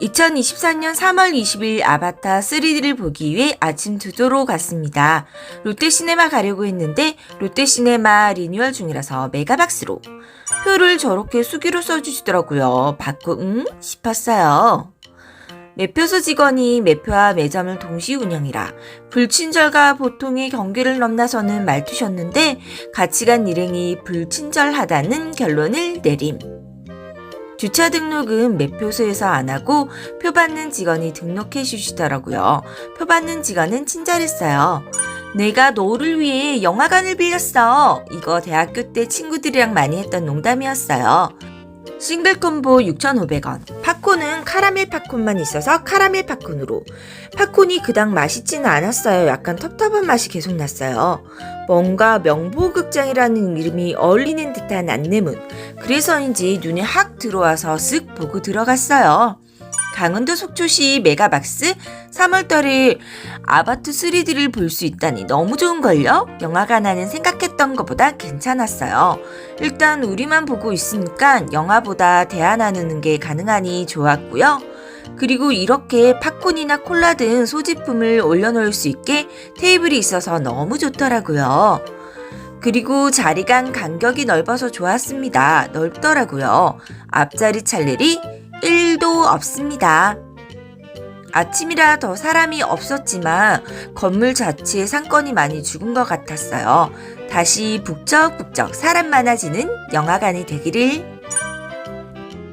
2024년 3월 20일 아바타 3D를 보기 위해 아침 투도로 갔습니다. 롯데시네마 가려고 했는데 롯데시네마 리뉴얼 중이라서 메가박스로 표를 저렇게 수기로 써주시더라고요. 받고 응? 싶었어요. 매표소 직원이 매표와 매점을 동시 운영이라 불친절과 보통의 경계를 넘나서는 말투셨는데 같이 간 일행이 불친절하다는 결론을 내림. 주차 등록은 매표소에서 안 하고 표 받는 직원이 등록해 주시더라고요. 표 받는 직원은 친절했어요. 내가 너를 위해 영화관을 빌렸어. 이거 대학교 때 친구들이랑 많이 했던 농담이었어요. 싱글 콤보 6,500원. 팝콘은 카라멜 팝콘만 있어서 카라멜 팝콘으로. 팝콘이 그닥 맛있지는 않았어요. 약간 텁텁한 맛이 계속 났어요. 뭔가 명보극장이라는 이름이 어울리는 듯한 안내문. 그래서인지 눈에 확 들어와서 쓱 보고 들어갔어요. 강원도 속초시 메가박스 3월달에 아바트 3D를 볼 수 있다니 너무 좋은걸요? 영화관 안은 생각했던 것보다 괜찮았어요. 일단 우리만 보고 있으니까 영화보다 대화 나누는 게 가능하니 좋았고요. 그리고 이렇게 팝콘이나 콜라 등 소지품을 올려놓을 수 있게 테이블이 있어서 너무 좋더라고요. 그리고 자리 간 간격이 넓어서 좋았습니다. 넓더라고요. 앞자리 찰 일이 1도 없습니다. 아침이라 더 사람이 없었지만 건물 자체에 상권이 많이 죽은 것 같았어요. 다시 북적북적 사람 많아지는 영화관이 되기를